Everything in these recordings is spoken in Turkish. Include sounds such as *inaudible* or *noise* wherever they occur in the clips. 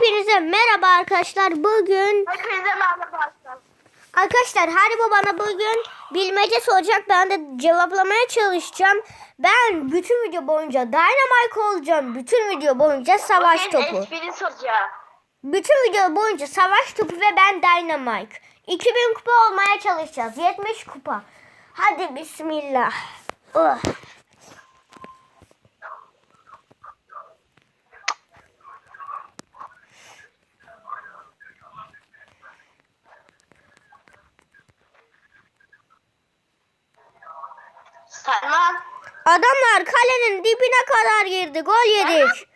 Hepinize merhaba arkadaşlar. Bugün Hepinize merhaba arkadaşlar. arkadaşlar Haribo bana bugün bilmece soracak. Ben de cevaplamaya çalışacağım. Ben bütün video boyunca Dynamite olacağım. Bütün video boyunca savaş Bugün topu. espri soracağım. Bütün video boyunca savaş topu ve ben Dynamite. 2000 kupa olmaya çalışacağız. 70 kupa. Hadi bismillah. Oh. Adamlar kalenin dibine kadar girdi. Gol yedik.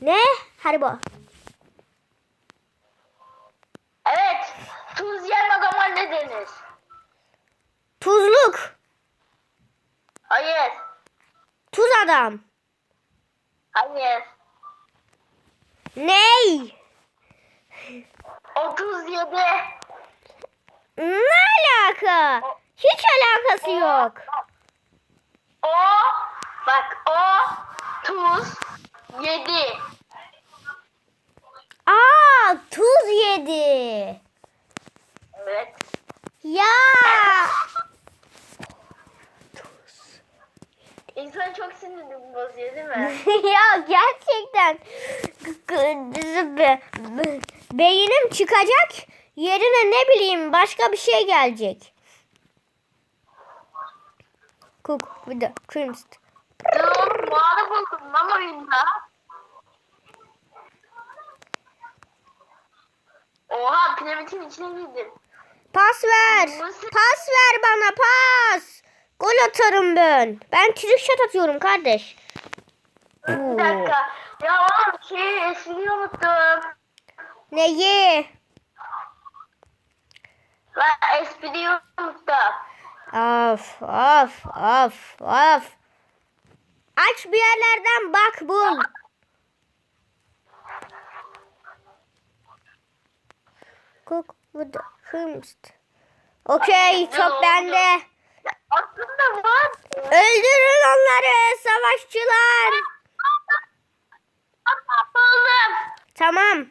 Ne? Haribo. Evet. Tuz yiyen adama ne denir? Tuzluk. Hayır. Tuz adam. Hayır. Ney? 37. Ne alaka? Hiç alakası yok. O. Bak o. Tuz. Yedi. Aa, tuz yedi. Evet. Ya. İnsan çok sinirli bozuyor değil mi? *laughs* ya gerçekten be- be- beynim çıkacak yerine ne bileyim başka bir şey gelecek. Cook de crimson. Dur, mağara buldum lan oyunda. Oha piramidin içine girdim. Pas ver. Nasıl? Pas ver bana pas. Gol atarım ben. Ben trick shot atıyorum kardeş. Bir dakika. Ya oğlum şey espriyi unuttum. Neyi? Ben espriyi unuttum. Of of of of. Aç bir yerlerden bak bul. Cook with crimson. Okey top bende. Aslında var. Öldürün onları savaşçılar. Buldum. Tamam.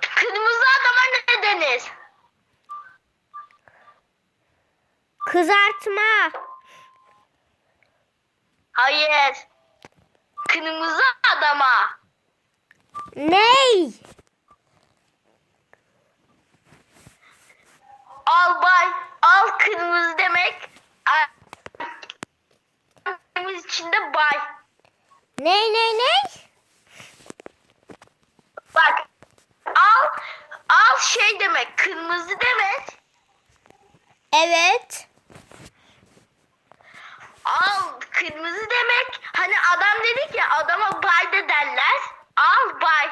Kırmızı adama ne denir? Kızartma. Hayır. Kırmızı adama. Ney? Albay. Al kırmızı demek. Kırmızı içinde bay. Ney ney ney? Bak. Al. Al şey demek. Kırmızı demek. Evet. Al kırmızı demek. Hani adam dedi ki adama bay de derler. Al bay.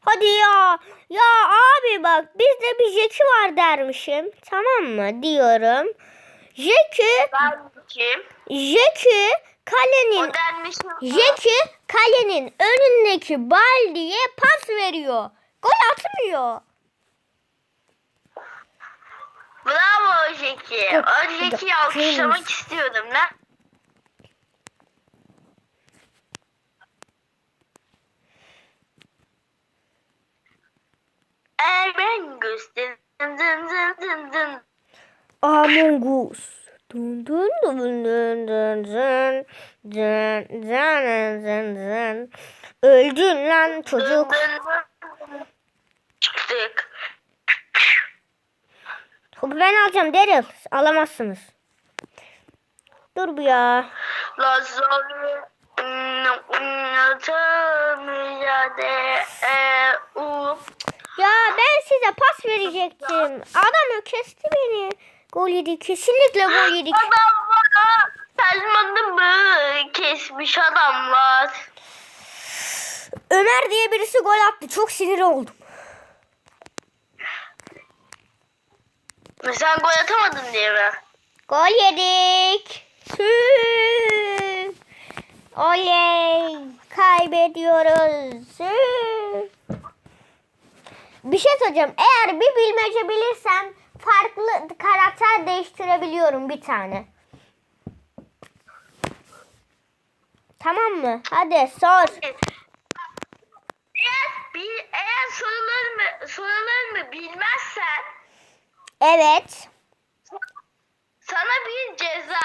Hadi ya. Ya abi bak bizde bir Jeki var dermişim. Tamam mı diyorum. Jeki? Jeki kalenin. Jeki kalenin önündeki baldiye pas veriyor. Gol atmıyor. Bravo Jeki'yi dakika. alkışlamak istiyordum lan. Gösteririm dın dın dın dın. Among Us. Dun dun dun dun dun dun dun dun dun dun dun. Öldün lan çocuk. Dın dın dın. Topu ben alacağım Daryl. Alamazsınız. Dur bu ya. Ya ben size pas verecektim. Adam kesti beni. Gol yedik. Kesinlikle gol yedik. Adam var. Selman'ı kesmiş adam var. Ömer diye birisi gol attı. Çok sinir oldum. Sen gol atamadın diye mi? Gol yedik. Tüh. *laughs* Oley. Kaybediyoruz. *laughs* Bir şey söyleyeceğim. Eğer bir bilmece bilirsem farklı karakter değiştirebiliyorum bir tane. Tamam mı? Hadi sor. Eğer, bir, eğer sorularımı, sorularımı bilmezsen Evet. sana bir ceza.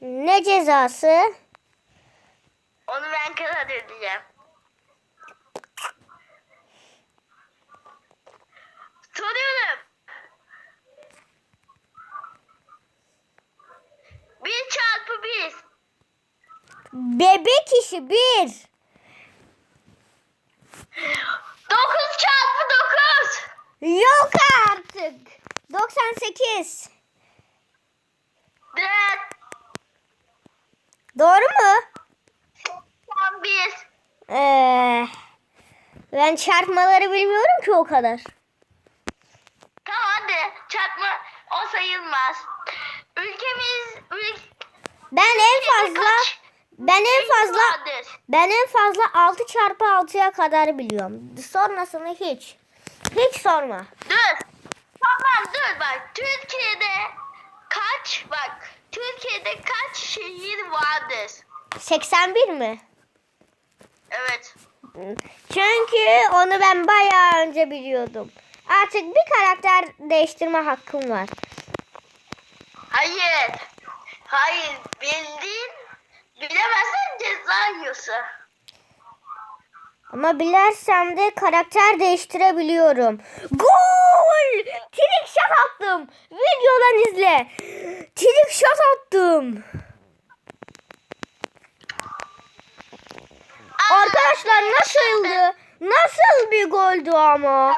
Ne cezası? Onu ben karar edeceğim. Soruyorum. Bir çarpı bir. Bebek işi bir. Dokuz çarpı dokuz. Yok artık. 98. Dört. Doğru mu? Seksen bir. Ee, ben çarpmaları bilmiyorum ki o kadar. Tamam hadi. Çarpma o sayılmaz. Ülkemiz ül, Ben en fazla ben en fazla ben en fazla 6 çarpı 6'ya kadar biliyorum. Sonrasını hiç. Hiç sorma. Dur. Tamam dur bak. Türkiye'de kaç bak. Türkiye'de kaç şehir vardır? 81 mi? Evet. Çünkü onu ben bayağı önce biliyordum. Artık bir karakter değiştirme hakkım var. Hayır. Hayır. Bildin. Bilemezsen ceza yiyorsun. Ama bilersem de karakter değiştirebiliyorum. Gol! Trick shot attım. Videodan izle. Trick shot attım. Arkadaşlar nasıldı? Nasıl bir goldü ama?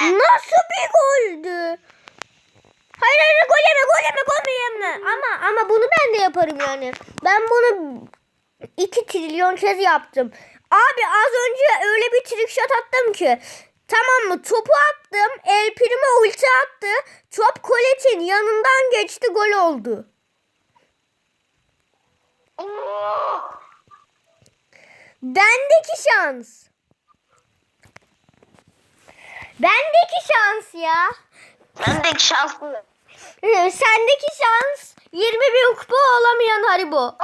Nasıl bir goldü? Hayır hayır gol yeme gol yeme gol yeme. Ama ama bunu ben de yaparım yani. Ben bunu 2 trilyon kez yaptım. Abi az önce öyle bir trick shot attım ki. Tamam mı? Topu attım. El Primo ulti attı. Top Colette'in yanından geçti gol oldu. Bendeki şans. Bendeki şans ya. Ben de şanslı. Ee, Sendeki şans 20 bin kupa olamayan Haribo.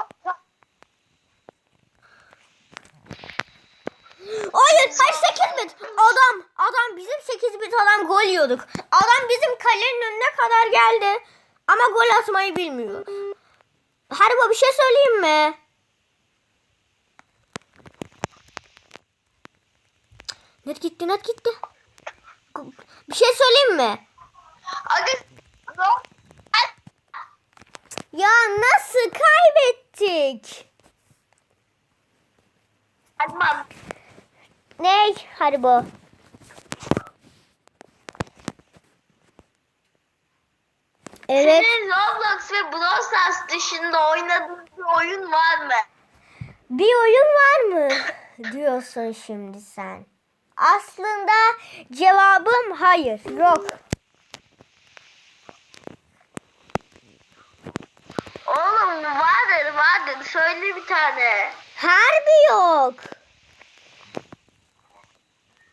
Hayır, hayır 8 bit. Adam, adam bizim 8 bit adam gol yiyorduk. Adam bizim kalenin önüne kadar geldi. Ama gol atmayı bilmiyor. Haribo bir şey söyleyeyim mi? Net gitti, net gitti. Bir şey söyleyeyim mi? Ya nasıl kaybettik? Tamam. Ney Haribo? Evet. Senin Roblox ve Brawl Stars dışında oynadığın bir oyun var mı? Bir oyun var mı? *laughs* Diyorsun şimdi sen. Aslında cevabım hayır. Yok. Oğlum vardır vardır. Söyle bir tane. Harbi yok.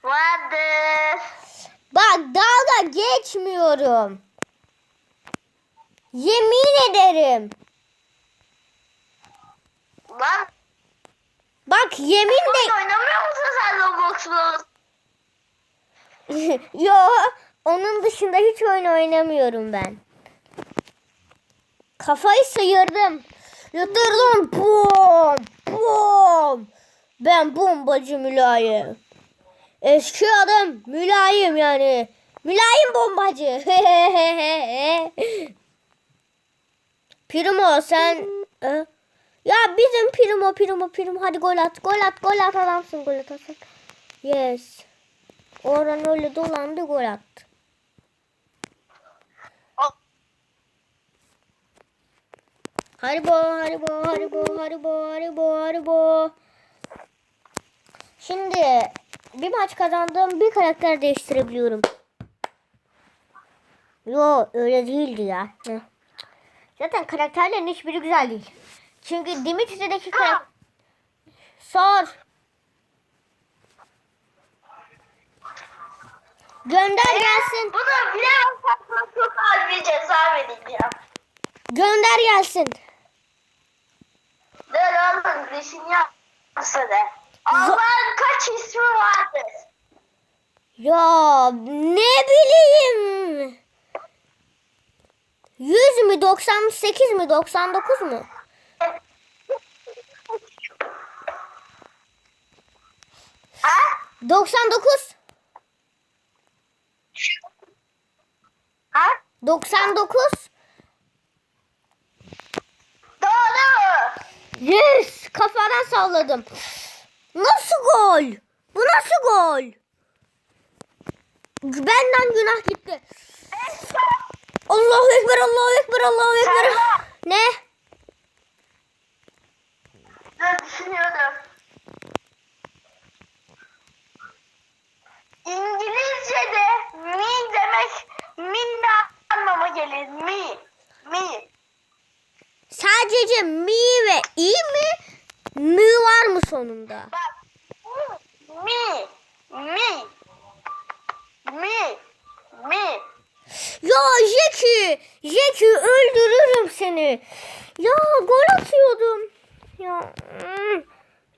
Vardır. Bak dalga geçmiyorum. Yemin ederim. Lan Bak yemin de... oynamıyor musun sen Roblox'lu? *laughs* Yo, onun dışında hiç oyun oynamıyorum ben. Kafayı sıyırdım. Yatırdım. Bum. Bum. Ben bombacı mülayim. Eski adım mülayim yani. Mülayim bombacı. *laughs* Primo sen... E? Ya bizim Primo Primo Primo hadi gol at gol at gol at adamsın gol at asın. Yes. Orhan öyle dolandı gol attı. Haribo, haribo, haribo, haribo, haribo, haribo. Şimdi bir maç kazandığım bir karakter değiştirebiliyorum. Yo öyle değildi ya. Hı. Zaten karakterlerin hiçbiri güzel değil. Çünkü Dimitri'deki karakter... Sor. Gönder gelsin. Bunu bilemezsen çok az bir ceza vereceğim. Gönder gelsin. Dur oğlum dişini yapsa de. Allah'ın kaç ismi vardır? Ya ne bileyim. 100 mü 98 mi 99 mu? Ha? 99 Ha? 99 Doğru. Yes kafadan salladım. Nasıl gol? Bu nasıl gol? Benden günah gitti. Allahu ekber Allahu ekber Allahu ekber. Serra. Ne? Dur düşünüyordum. İngilizce'de mi demek mi ne anlama gelir? Mi. Mi. Sadece mi ve i mi? Mü var mı sonunda? Bak. Mi. Mi. Mi. Mi. Ya Jeki, Jeki öldürürüm seni. Ya gol atıyordum. Ya hmm.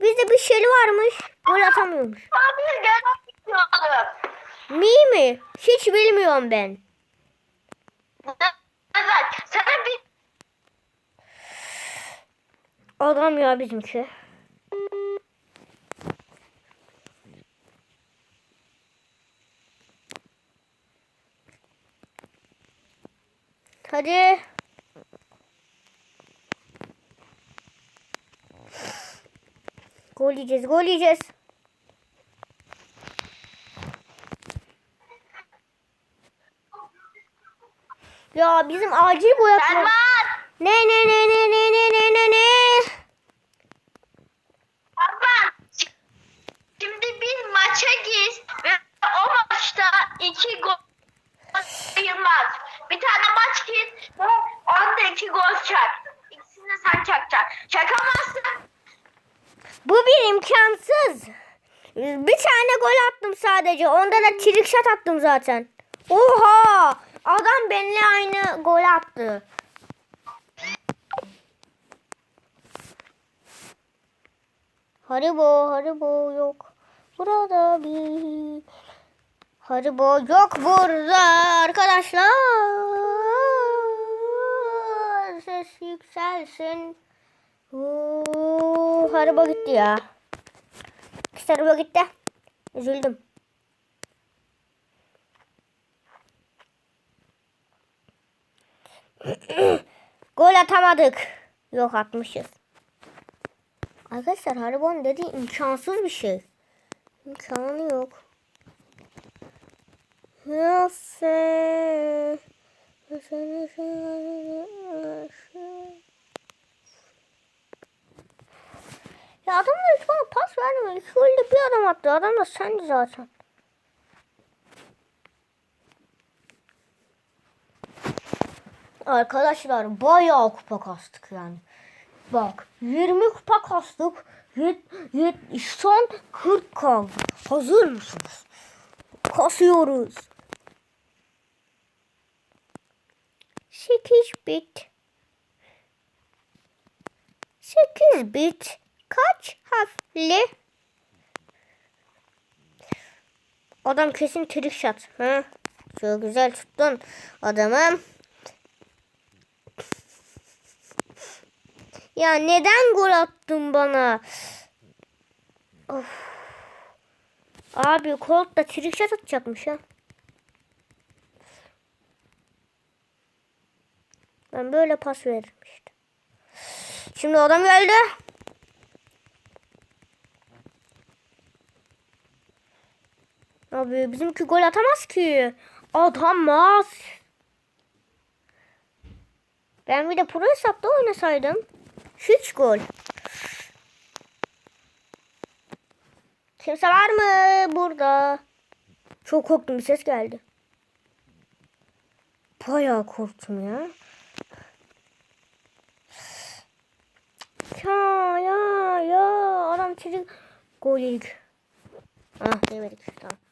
bizde bir şey varmış. Gol atamıyormuş. Abi gel istiyordum. Mi mi? Hiç bilmiyorum ben. Evet. Sana bir Adam ya bizimki. Hadi. Gol yiyeceğiz, gol yiyeceğiz. Ya bizim acil gol. Ne ne ne ne ne ne ne ne ne? Selman. Şimdi bir maça gir ve o maçta iki gol sayılmaz. Bir tane maç gir ve onda iki gol çak. İkisini de sen çakacaksın. Çakamazsın. Bu bir imkansız. Bir tane gol attım sadece. Onda da trick shot attım zaten. Oha! Adam benimle aynı gol attı. Haribo, Haribo yok. Burada bir Haribo yok burada arkadaşlar. Ses yükselsin. Oo, Haribo gitti ya. Haribo gitti. Üzüldüm. *clears throat* Gol atamadık. Yok atmışız. Arkadaşlar Haribo'nun dediği imkansız bir şey. İmkanı yok. Nasıl? Ya adam da hiç bana pas vermiyor. Golde bir adam attı. Adam da sendi zaten. Arkadaşlar bayağı kupa kastık yani. Bak 20 kupa kastık. Yet, yet, son 40 kaldı. Hazır mısınız? Kasıyoruz. 8 bit. 8 bit. Kaç harfli? Adam kesin trick shot. Ha? Çok güzel tuttun adamım. Ya neden gol attın bana? Of. Abi Colt da trick shot atacakmış ha. Ben böyle pas veririm. Şimdi adam geldi. Abi bizimki gol atamaz ki. Atamaz. Ben bir de pro hesapta oynasaydım. Hiç gol. Kimse var mı burada? Çok korktum bir ses geldi. Bayağı korktum ya. Ya ya ya adam çocuk gol yedik. Ah yemedik tamam.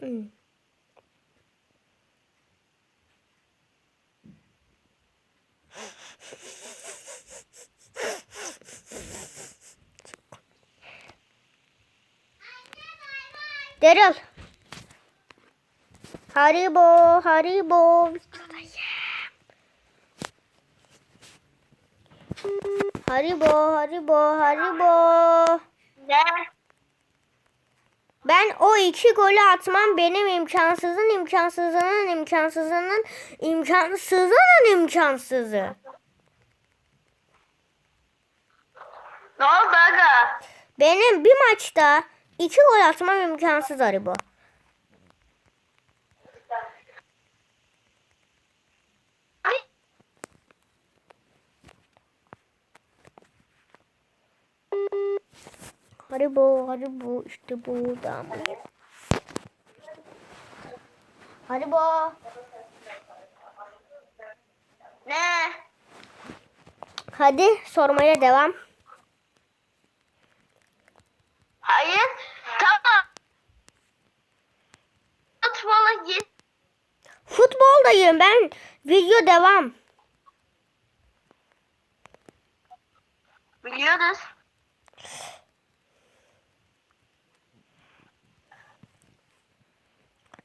Hmm. Daryl. Haribo, Haribo. Haribo, Haribo, Haribo. Ne? Ben o iki golü atmam benim imkansızın imkansızının imkansızının imkansızının imkansızı. Ne oldu aga? Benim bir maçta iki gol atmam imkansız Haribo. Haribo, Haribo işte burada mı? Haribo. Ne? Hadi sormaya devam. Hayır. Tamam. Futbola git. Futboldayım ben. Video devam.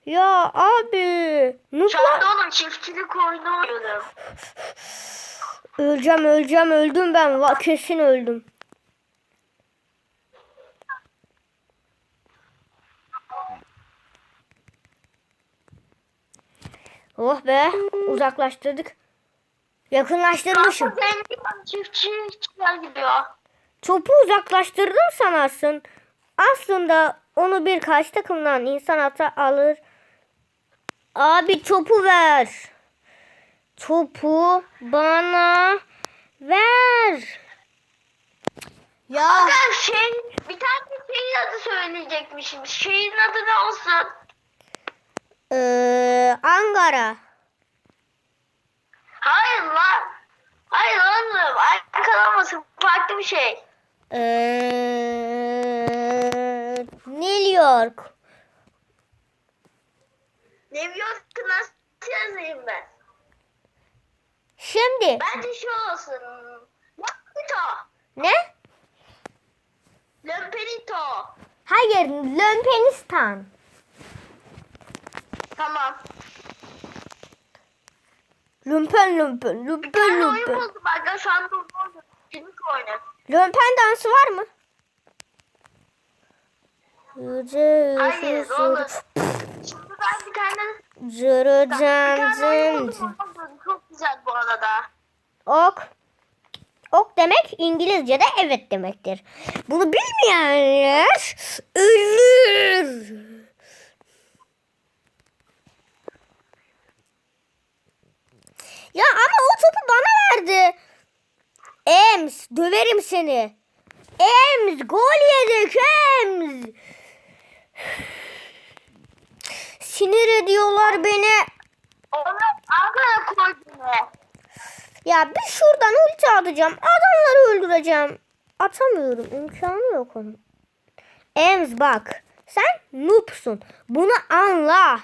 Ya abi. Şu Nutla. anda oğlum çiftçilik oyunu oynuyorum. Öleceğim öleceğim öldüm ben. Va- Kesin öldüm. Oh be uzaklaştırdık. Yakınlaştırmışım. Çiftçiler gidiyor. Topu uzaklaştırdım sanarsın. Aslında onu birkaç takımdan insan ata alır. Abi topu ver. Topu bana ver. Ya Aga şey bir tane şeyin adı söyleyecekmişim. Şeyin adı ne olsun? Ee, Ankara. Hayır lan. Hayır oğlum. Ankara olmasın. Farklı bir şey. Ee, New York. New York'u nasıl yazayım ben? Şimdi Bence şu olsun. Lampenito. ne? Lampenito. Hayır, Lümpenistan. Tamam. Lümpen lümpen, Bir lümpen tane oyun buldum aga. Şu onu oynuyorum. Günlük. Lümpen dansı var mı? Yüce Hayır. Şimdi ben bir tane oyun cem buldum. Çok güzel bu arada. Ok. Ok demek İngilizce'de evet demektir. Bunu bilmeyenler ölür. Ya ama o topu bana verdi. Ems döverim seni. Ems gol yedik Ems. Sinir ediyorlar beni. Onu Ankara ya. Ya bir şuradan ulti atacağım. Adamları öldüreceğim. Atamıyorum. İmkanı yok onun. Ems bak. Sen noobsun. Bunu anla.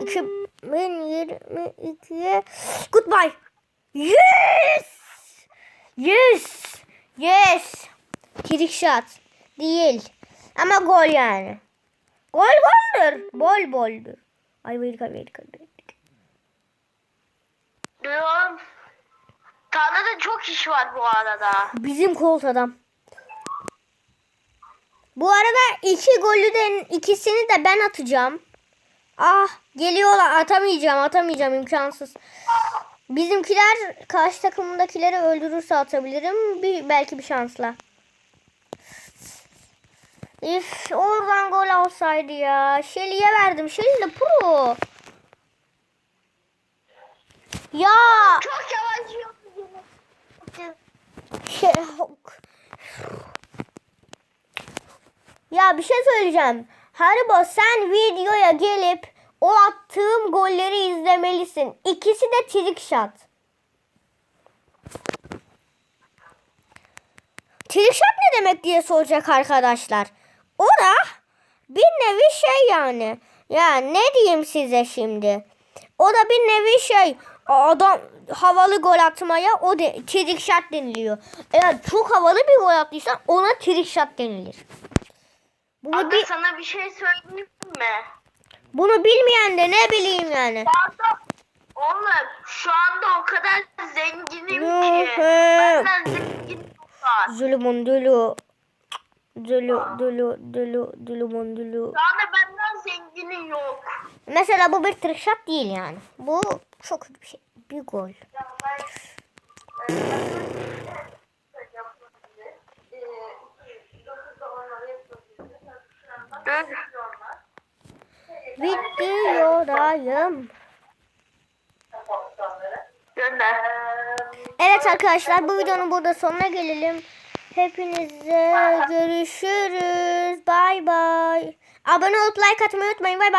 2022'ye goodbye. Yes! Yes! Yes! Trick shot. Değil. Ama gol yani. Gol goldür. Bol boldür. Ay Amerika Amerika. Diyorum. Tarlada çok iş var bu arada. Bizim Colt adam. Bu arada iki golü de ikisini de ben atacağım. Ah geliyorlar atamayacağım atamayacağım imkansız. Bizimkiler karşı takımdakileri öldürürse atabilirim. Bir, belki bir şansla. Üf, oradan gol alsaydı ya. Şeli'ye verdim. Şeli de pro. Ya. Çok yavaş. Şey, ya bir şey söyleyeceğim. Haribo sen videoya gelip o attığım golleri izlemelisin. İkisi de trick shot. Trick shot ne demek diye soracak arkadaşlar. O da bir nevi şey yani. Ya ne diyeyim size şimdi? O da bir nevi şey. Adam havalı gol atmaya o de trick shot deniliyor. Eğer çok havalı bir gol attıysan ona trick shot denilir. Bunu, Aga bi- sana bir şey söyleyeyim mi? bunu bilmeyen de ne bileyim yani. Anda oğlum şu anda o kadar zenginim ki. Benden zengin var. Zulümün dülü. Dülü, dülü, dülümün dülü. Şu anda benden zengini yok. Mesela bu bir trick shot değil yani. Bu çok kötü bir şey. Bir gol. Videodayım. Gönder. Evet arkadaşlar bu videonun burada sonuna gelelim. Hepinize görüşürüz. Bay bay. Abone olup like atmayı unutmayın. Bay bay.